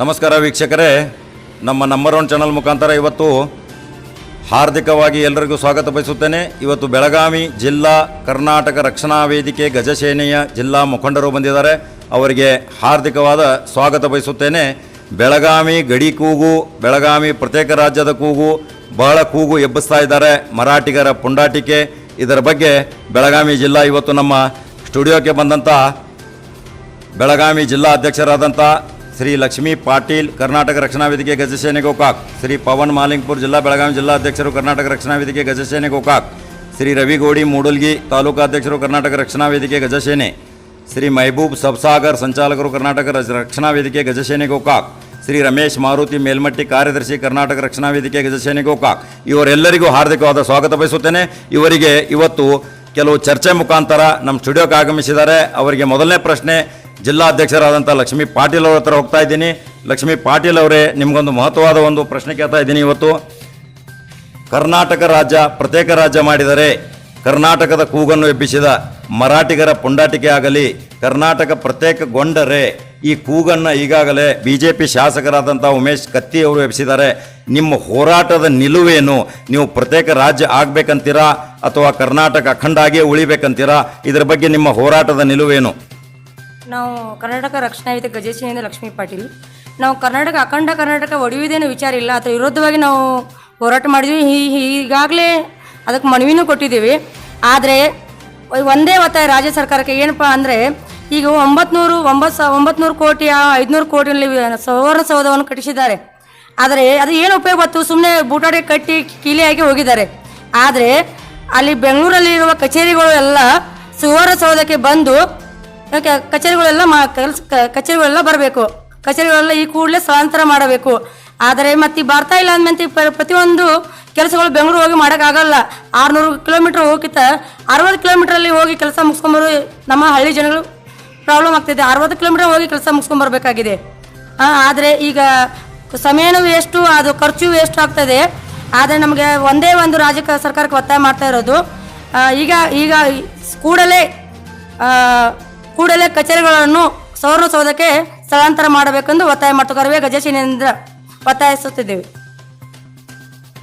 ನಮಸ್ಕಾರ ವೀಕ್ಷಕರೇ. ನಮ್ಮ ನಂಬರ್ ಒನ್ ಚಾನಲ್ ಮುಖಾಂತರ ಇವತ್ತು ಹಾರ್ದಿಕವಾಗಿ ಎಲ್ಲರಿಗೂ ಸ್ವಾಗತ ಬಯಸುತ್ತೇನೆ. ಇವತ್ತು ಬೆಳಗಾವಿ ಜಿಲ್ಲಾ ಕರ್ನಾಟಕ ರಕ್ಷಣಾ ವೇದಿಕೆ ಗಜಸೇನೆಯ ಜಿಲ್ಲಾ ಮುಖಂಡರು ಬಂದಿದ್ದಾರೆ. ಅವರಿಗೆ ಹಾರ್ದಿಕವಾದ ಸ್ವಾಗತ ಬಯಸುತ್ತೇನೆ. ಬೆಳಗಾವಿ ಗಡಿ ಕೂಗು, ಬೆಳಗಾವಿ ಪ್ರತ್ಯೇಕ ರಾಜ್ಯದ ಕೂಗು ಬಹಳ ಕೂಗು ಎಬ್ಬಿಸ್ತಾ ಇದ್ದಾರೆ ಮರಾಠಿಗರ ಪುಂಡಾಟಿಕೆ. ಇದರ ಬಗ್ಗೆ ಬೆಳಗಾವಿ ಜಿಲ್ಲಾ ಇವತ್ತು ನಮ್ಮ ಸ್ಟುಡಿಯೋಕ್ಕೆ ಬಂದಂಥ ಬೆಳಗಾವಿ ಜಿಲ್ಲಾ ಅಧ್ಯಕ್ಷರಾದಂಥ ಶ್ರೀ ಲಕ್ಷ್ಮೀ ಪಾಟೀಲ್, ಕರ್ನಾಟಕ ರಕ್ಷಣಾ ವೇದಿಕೆ ಗಜಸೇನೆ ಗೋಕಾಕ್. ಶ್ರೀ ಪವನ್ ಮಾಲಿಂಗ್ಪುರ್ ಜಿಲ್ಲಾ ಬೆಳಗಾವಿ ಜಿಲ್ಲಾ ಅಧ್ಯಕ್ಷರು, ಕರ್ನಾಟಕ ರಕ್ಷಣಾ ವೇದಿಕೆ ಗಜಸೇನೆ ಗೋಕಾಕ್. ಶ್ರೀ ರವಿಗೋಡಿ ಮೂಡಲ್ಗಿ ತಾಲೂಕು ಅಧ್ಯಕ್ಷರು, ಕರ್ನಾಟಕ ರಕ್ಷಣಾ ವೇದಿಕೆ ಗಜಸೇನೆ ಶ್ರೀ ಮಹಬೂಬ್ ಸಬ್ಸಾಗರ್ ಸಂಚಾಲಕರು, ಕರ್ನಾಟಕ ರಕ್ಷಣಾ ವೇದಿಕೆ ಗಜಸೇನೆ ಗೋಕಾಕ್. ಶ್ರೀ ರಮೇಶ್ ಮಾರುತಿ ಮೇಲ್ಮಟ್ಟಿ ಕಾರ್ಯದರ್ಶಿ, ಕರ್ನಾಟಕ ರಕ್ಷಣಾ ವೇದಿಕೆ ಗಜಸೇನೆ ಗೋಕಾಕ್. ಇವರೆಲ್ಲರಿಗೂ ಹಾರ್ದಿಕವಾದ ಸ್ವಾಗತ ಬಯಸುತ್ತೇನೆ. ಇವರಿಗೆ ಇವತ್ತು ಕೆಲವು ಚರ್ಚೆ ಮುಖಾಂತರ ನಮ್ಮ ಸ್ಟುಡಿಯೋಕ್ಕೆ ಆಗಮಿಸಿದ್ದಾರೆ. ಅವರಿಗೆ ಮೊದಲನೇ ಪ್ರಶ್ನೆ ಜಿಲ್ಲಾಧ್ಯಕ್ಷರಾದಂಥ ಲಕ್ಷ್ಮೀ ಪಾಟೀಲ್ ಅವರ ಹತ್ರ ಹೋಗ್ತಾ ಇದ್ದೀನಿ. ಲಕ್ಷ್ಮೀ ಪಾಟೀಲ್ ಅವರೇ, ನಿಮಗೊಂದು ಮಹತ್ವವಾದ ಒಂದು ಪ್ರಶ್ನೆ ಕೇಳ್ತಾ ಇದ್ದೀನಿ ಇವತ್ತು. ಕರ್ನಾಟಕ ರಾಜ್ಯ, ಪ್ರತ್ಯೇಕ ರಾಜ್ಯ ಮಾಡಿದರೆ ಕರ್ನಾಟಕದ ಕೂಗನ್ನು ಎಬ್ಬಿಸಿದ ಮರಾಠಿಗರ ಪುಂಡಾಟಿಕೆ ಆಗಲಿ, ಕರ್ನಾಟಕ ಪ್ರತ್ಯೇಕಗೊಂಡರೆ ಈ ಕೂಗನ್ನು ಈಗಾಗಲೇ ಬಿ ಜೆ ಪಿ ಶಾಸಕರಾದಂಥ ಉಮೇಶ್ ಕತ್ತಿ ಅವರು ಎಬ್ಬಿಸಿದ್ದಾರೆ. ನಿಮ್ಮ ಹೋರಾಟದ ನಿಲುವೇನು? ನೀವು ಪ್ರತ್ಯೇಕ ರಾಜ್ಯ ಆಗಬೇಕಂತೀರಾ ಅಥವಾ ಕರ್ನಾಟಕ ಅಖಂಡಾಗಿಯೇ ಉಳಿಬೇಕಂತೀರಾ? ಇದರ ಬಗ್ಗೆ ನಿಮ್ಮ ಹೋರಾಟದ ನಿಲುವೇನು? ನಾವು ಕರ್ನಾಟಕ ರಕ್ಷಣಾ ವೇದಿಕೆ ಗಜೇಶಿನಿಂದ ಲಕ್ಷ್ಮೀ ಪಾಟೀಲ್. ನಾವು ಕರ್ನಾಟಕ, ಅಖಂಡ ಕರ್ನಾಟಕ ಒಡೆಯುವುದೇನು ವಿಚಾರ ಇಲ್ಲ. ಅಥವಾ ವಿರೋಧವಾಗಿ ನಾವು ಹೋರಾಟ ಮಾಡಿದ್ವಿ. ಈಗಾಗಲೇ ಅದಕ್ಕೆ ಮನವಿನೂ ಕೊಟ್ಟಿದ್ದೀವಿ. ಆದರೆ ಒಂದೇ ಒತ್ತಾಯ ರಾಜ್ಯ ಸರ್ಕಾರಕ್ಕೆ ಏನಪ್ಪ ಅಂದರೆ, ಈಗ ಒಂಬತ್ನೂರು ಒಂಬತ್ತು ಸಾವಿರ ಒಂಬತ್ನೂರು ಕೋಟಿ ಐದುನೂರು ಕೋಟಿಯಲ್ಲಿ ಸುವರ್ಣ ಸೌಧವನ್ನು ಕಟ್ಟಿಸಿದ್ದಾರೆ. ಆದರೆ, ಅದು ಏನು ಉಪಯೋಗ ಗೊತ್ತು? ಸುಮ್ಮನೆ ಬೂಟಾಡೆ ಕಟ್ಟಿ ಕೀಲಿಯಾಗಿ ಹೋಗಿದ್ದಾರೆ. ಆದರೆ, ಅಲ್ಲಿ ಬೆಂಗಳೂರಲ್ಲಿರುವ ಕಚೇರಿಗಳು ಎಲ್ಲ ಸುವರ್ಣಸೌಧಕ್ಕೆ ಬಂದು ಕ- ಕಚೇರಿಗಳೆಲ್ಲ ಮಾ ಕೆಲಸ ಕಚೇರಿಗಳೆಲ್ಲ ಬರಬೇಕು. ಕಚೇರಿಗಳೆಲ್ಲ ಈ ಕೂಡಲೇ ಸ್ಥಳಾಂತರ ಮಾಡಬೇಕು. ಆದರೆ ಮತ್ತೆ ಬರ್ತಾ ಇಲ್ಲ ಪ್ರ- ಪ್ರತಿಯೊಂದು ಕೆಲಸಗಳು ಬೆಂಗಳೂರು ಹೋಗಿ ಮಾಡೋಕ್ಕಾಗಲ್ಲ. ಆರುನೂರು ಕಿಲೋಮೀಟ್ರ್ ಹೋಗಿತ್ತ. ಅರವತ್ತು ಕಿಲೋಮೀಟ್ರಲ್ಲಿ ಹೋಗಿ ಕೆಲಸ ಮುಗಿಸ್ಕೊಂಬರು ನಮ್ಮ ಹಳ್ಳಿ ಜನಗಳು ಪ್ರಾಬ್ಲಮ್ ಆಗ್ತಿದೆ. ಅರವತ್ತು ಕಿಲೋಮೀಟರ್ ಹೋಗಿ ಕೆಲಸ ಮುಗಿಸ್ಕೊಂಬರ್ಬೇಕಾಗಿದೆ. ಆದರೆ ಈಗ ಸಮಯನೂ ವೇಸ್ಟು ಅದು ಖರ್ಚು ವೇಸ್ಟ್ ಆಗ್ತದೆ. ಆದರೆ ನಮಗೆ ಒಂದೇ ಒಂದು ರಾಜ್ಯ ಸರ್ಕಾರಕ್ಕೆ ಒತ್ತಾಯ ಮಾಡ್ತಾ ಇರೋದು. ಈಗ ಈಗ ಕೂಡಲೇ ಕೂಡಲೇ ಕಚೇರಿಗಳನ್ನು ಸೌರಸೌಧಕ್ಕೆ ಸ್ಥಳಾಂತರ ಮಾಡಬೇಕೆಂದು ಒತ್ತಾಯ ಮಾಡ್ತಾ. ಗಜೇಶಿನೇಂದ್ರ ಗಜೇಶಿನಿಂದ ಒತ್ತಾಯಿಸುತ್ತಿದ್ದೇವೆ.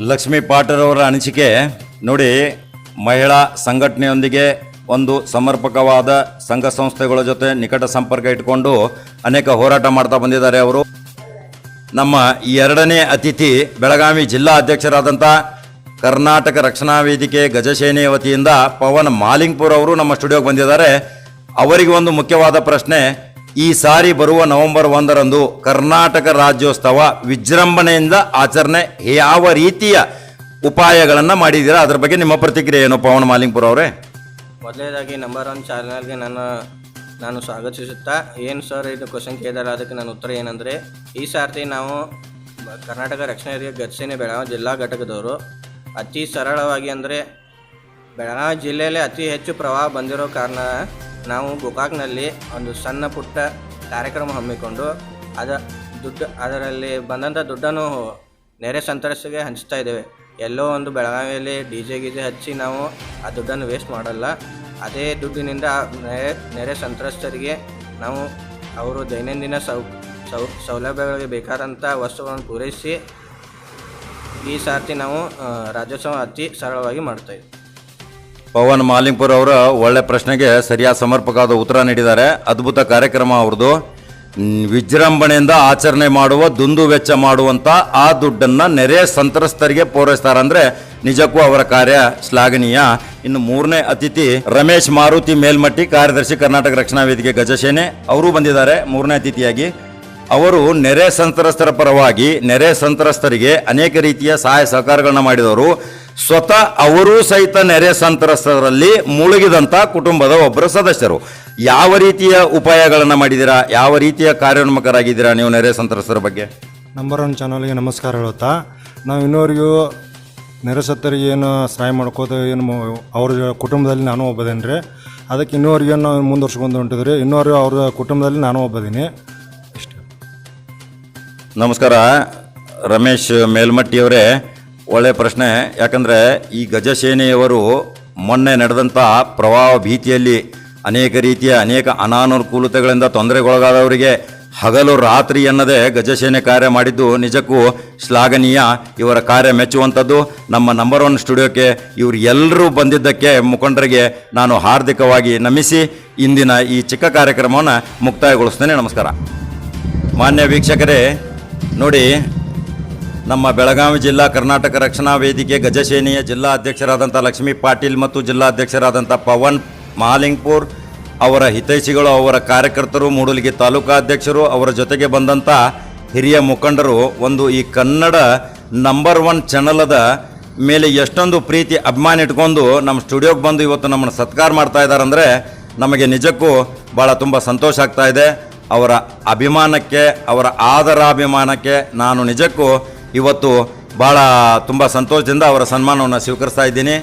ಲಕ್ಷ್ಮೀ ಪಾಟೀಲ್ ಅವರ ಅನಿಸಿಕೆ ನೋಡಿ, ಮಹಿಳಾ ಸಂಘಟನೆಯೊಂದಿಗೆ ಒಂದು ಸಮರ್ಪಕವಾದ ಸಂಘ ಸಂಸ್ಥೆಗಳ ಜೊತೆ ನಿಕಟ ಸಂಪರ್ಕ ಇಟ್ಕೊಂಡು ಅನೇಕ ಹೋರಾಟ ಮಾಡ್ತಾ ಬಂದಿದ್ದಾರೆ ಅವರು. ನಮ್ಮ ಎರಡನೇ ಅತಿಥಿ ಬೆಳಗಾವಿ ಜಿಲ್ಲಾ ಅಧ್ಯಕ್ಷರಾದಂಥ ಕರ್ನಾಟಕ ರಕ್ಷಣಾ ವೇದಿಕೆ ಗಜಸೇನೆಯ ವತಿಯಿಂದ ಪವನ್ ಮಾಲಿಂಗ್ಪುರ್ ಅವರು ನಮ್ಮ ಸ್ಟುಡಿಯೋಗೆ ಬಂದಿದ್ದಾರೆ. ಅವರಿಗೆ ಒಂದು ಮುಖ್ಯವಾದ ಪ್ರಶ್ನೆ. ಈ ಸಾರಿ ಬರುವ ನವೆಂಬರ್ ಒಂದರಂದು ಕರ್ನಾಟಕ ರಾಜ್ಯೋತ್ಸವ ವಿಜೃಂಭಣೆಯಿಂದ ಆಚರಣೆ ಯಾವ ರೀತಿಯ ಉಪಾಯಗಳನ್ನು ಮಾಡಿದ್ದೀರಾ? ಅದ್ರ ಬಗ್ಗೆ ನಿಮ್ಮ ಪ್ರತಿಕ್ರಿಯೆ ಏನು ಪವನ್ ಮಾಲಿಂಗ್ಪುರ ಅವರೇ? ಮೊದಲನೇದಾಗಿ ನಂಬರ್ ಒನ್ ಚಾನಲ್ಗೆ ನಾನು ನಾನು ಸ್ವಾಗತಿಸುತ್ತಾ, ಏನು ಸರ್ ಇದು ಕ್ವಶನ್ ಕೇಳಿದಾರೆ, ಅದಕ್ಕೆ ನನ್ನ ಉತ್ತರ ಏನಂದರೆ, ಈ ಸಾರ್ತಿ ನಾವು ಕರ್ನಾಟಕ ರಕ್ಷಣೆಯ ಗದಸೇನೆ ಬೆಳಗಾವಿ ಜಿಲ್ಲಾ ಘಟಕದವರು ಅತಿ ಸರಳವಾಗಿ ಅಂದರೆ ಬೆಳಗಾವಿ ಜಿಲ್ಲೆಯಲ್ಲಿ ಅತಿ ಹೆಚ್ಚು ಪ್ರವಾಹ ಬಂದಿರೋ ಕಾರಣ ನಾವು ಗೋಕಾಕ್ನಲ್ಲಿ ಒಂದು ಸಣ್ಣ ಪುಟ್ಟ ಕಾರ್ಯಕ್ರಮ ಹಮ್ಮಿಕೊಂಡು ಅದ ದುಡ್ಡು ಅದರಲ್ಲಿ ಬಂದಂಥ ದುಡ್ಡನ್ನು ನೆರೆ ಸಂತ್ರಸ್ತಿಗೆ ಹಂಚ್ತಾ ಇದ್ದೇವೆ. ಎಲ್ಲೋ ಒಂದು ಬೆಳಗಾವಿಯಲ್ಲಿ ಡಿ ಜೆ ಗಿಜೆ ಹಚ್ಚಿ ನಾವು ಆ ದುಡ್ಡನ್ನು ವೇಸ್ಟ್ ಮಾಡಲ್ಲ. ಅದೇ ದುಡ್ಡಿನಿಂದ ನೆರೆ ನೆರೆ ಸಂತ್ರಸ್ತರಿಗೆ ನಾವು ಅವರು ದೈನಂದಿನ ಸೌ ಸೌ, ಸೌಲಭ್ಯಗಳಿಗೆ ಬೇಕಾದಂಥ ವಸ್ತುಗಳನ್ನು ಪೂರೈಸಿ ಈ ಸಾರ್ತಿ ನಾವು ರಾಜ್ಯೋತ್ಸವ ಅತಿ ಸರಳವಾಗಿ ಮಾಡ್ತಾ ಇದ್ದೀವಿ ಪವನ್ ಮಾಲಿಂಗ್ಪುರ್ ಅವರು ಒಳ್ಳೆ ಪ್ರಶ್ನೆಗೆ ಸರಿಯಾದ ಸಮರ್ಪಕವಾದ ಉತ್ತರ ನೀಡಿದ್ದಾರೆ. ಅದ್ಭುತ ಕಾರ್ಯಕ್ರಮ ಅವ್ರದ್ದು ವಿಜೃಂಭಣೆಯಿಂದ ಆಚರಣೆ ಮಾಡುವ, ದುಂದು ವೆಚ್ಚ ಮಾಡುವಂಥ ಆ ದುಡ್ಡನ್ನು ನೆರೆ ಸಂತ್ರಸ್ತರಿಗೆ ಪೂರೈಸ್ತಾರೆ ಅಂದ್ರೆ ನಿಜಕ್ಕೂ ಅವರ ಕಾರ್ಯ ಶ್ಲಾಘನೀಯ. ಇನ್ನು ಮೂರನೇ ಅತಿಥಿ ರಮೇಶ್ ಮಾರುತಿ ಮೇಲ್ಮಟ್ಟಿ, ಕಾರ್ಯದರ್ಶಿ ಕರ್ನಾಟಕ ರಕ್ಷಣಾ ವೇದಿಕೆ ಗಜಸೇನೆ. ಅವರು ಬಂದಿದ್ದಾರೆ ಮೂರನೇ ಅತಿಥಿಯಾಗಿ. ಅವರು ನೆರೆ ಸಂತ್ರಸ್ತರ ಪರವಾಗಿ, ನೆರೆ ಸಂತ್ರಸ್ತರಿಗೆ ಅನೇಕ ರೀತಿಯ ಸಹಾಯ ಸಹಕಾರಗಳನ್ನ ಮಾಡಿದವರು. ಸ್ವತಃ ಅವರೂ ಸಹಿತ ನೆರೆ ಸಂತ್ರಸ್ತರಲ್ಲಿ ಮುಳುಗಿದಂಥ ಕುಟುಂಬದ ಒಬ್ಬರ ಸದಸ್ಯರು. ಯಾವ ರೀತಿಯ ಉಪಾಯಗಳನ್ನು ಮಾಡಿದ್ದೀರಾ? ಯಾವ ರೀತಿಯ ಕಾರ್ಯೋನ್ಮುಖರಾಗಿದ್ದೀರಾ ನೀವು ನೆರೆ ಸಂತ್ರಸ್ತರ ಬಗ್ಗೆ? ನಂಬರ್ ಒನ್ ಚಾನಲ್ಗೆ ನಮಸ್ಕಾರ ಹೇಳುತ್ತಾ ನಾವು ಇನ್ನೋರಿಗೂ ನೆರೆಸತ್ತರಿಗೆ ಏನು ಸಹಾಯ ಮಾಡ್ಕೋತ ಏನು ಅವ್ರ ಕುಟುಂಬದಲ್ಲಿ ನಾನು ಒಬ್ಬದೇನು ರೀ ಅದಕ್ಕೆ ಇನ್ನೋರಿಗೆ ನಾವು ಮುಂದುವರ್ಸ್ಕೊಂಡು ಹೊಂಟಿದ್ರಿ. ಇನ್ನೋರು ಅವ್ರ ಕುಟುಂಬದಲ್ಲಿ ನಾನು ಒಬ್ಬದೀನಿ. ಇಷ್ಟೇ. ನಮಸ್ಕಾರ. ರಮೇಶ್ ಮೇಲ್ಮಟ್ಟಿಯವರೇ. ಒಳ್ಳೆಯ ಪ್ರಶ್ನೆ. ಯಾಕಂದರೆ ಈ ಗಜಸೇನೆಯವರು ಮೊನ್ನೆ ನಡೆದಂಥ ಪ್ರವಾಹ ಭೀತಿಯಲ್ಲಿ ಅನೇಕ ರೀತಿಯ ಅನೇಕ ಅನಾನುಕೂಲತೆಗಳಿಂದ ತೊಂದರೆಗೊಳಗಾದವರಿಗೆ ಹಗಲು ರಾತ್ರಿ ಎನ್ನದೆ ಗಜಸೇನೆ ಕಾರ್ಯ ಮಾಡಿದ್ದು ನಿಜಕ್ಕೂ ಶ್ಲಾಘನೀಯ. ಇವರ ಕಾರ್ಯ ಮೆಚ್ಚುವಂಥದ್ದು. ನಮ್ಮ ನಂಬರ್ ಒನ್ ಸ್ಟುಡಿಯೋಕ್ಕೆ ಇವರು ಎಲ್ಲರೂ ಬಂದಿದ್ದಕ್ಕೆ ಮುಖಂಡರಿಗೆ ನಾನು ಹಾರ್ದಿಕವಾಗಿ ನಮಿಸಿ ಇಂದಿನ ಈ ಚಿಕ್ಕ ಕಾರ್ಯಕ್ರಮವನ್ನು ಮುಕ್ತಾಯಗೊಳಿಸ್ತೇನೆ. ನಮಸ್ಕಾರ. ಮಾನ್ಯ ವೀಕ್ಷಕರೇ, ನೋಡಿ ನಮ್ಮ ಬೆಳಗಾವಿ ಜಿಲ್ಲಾ ಕರ್ನಾಟಕ ರಕ್ಷಣಾ ವೇದಿಕೆ ಗಜಸೇನೆಯ ಜಿಲ್ಲಾ ಅಧ್ಯಕ್ಷರಾದಂಥ ಲಕ್ಷ್ಮೀ ಪಾಟೀಲ್ ಮತ್ತು ಜಿಲ್ಲಾಧ್ಯಕ್ಷರಾದಂಥ ಪವನ್ ಮಹಾಲಿಂಗ್ಪುರ್ ಅವರ ಹಿತೈಷಿಗಳು, ಅವರ ಕಾರ್ಯಕರ್ತರು, ಮೂಡಲಿಗೆ ತಾಲೂಕಾ ಅಧ್ಯಕ್ಷರು, ಅವರ ಜೊತೆಗೆ ಬಂದಂಥ ಹಿರಿಯ ಮುಖಂಡರು, ಒಂದು ಈ ಕನ್ನಡ ನಂಬರ್ ಒನ್ ಚಾನಲದ ಮೇಲೆ ಎಷ್ಟೊಂದು ಪ್ರೀತಿ, ಅಭಿಮಾನ ಇಟ್ಕೊಂಡು ನಮ್ಮ ಸ್ಟುಡಿಯೋಗೆ ಬಂದು ಇವತ್ತು ನಮ್ಮನ್ನು ಸತ್ಕಾರ ಮಾಡ್ತಾ ಇದ್ದಾರೆ ಅಂದರೆ ನಮಗೆ ನಿಜಕ್ಕೂ ಭಾಳ ತುಂಬ ಸಂತೋಷ ಆಗ್ತಾ ಇದೆ. ಅವರ ಅಭಿಮಾನಕ್ಕೆ, ಅವರ ಆದರ ಅಭಿಮಾನಕ್ಕೆ ನಾನು ನಿಜಕ್ಕೂ ಇವತ್ತು ಭಾಳ ತುಂಬ ಸಂತೋಷದಿಂದ ಅವರ ಸನ್ಮಾನವನ್ನು ಸ್ವೀಕರಿಸ್ತಾ ಇದ್ದೀನಿ.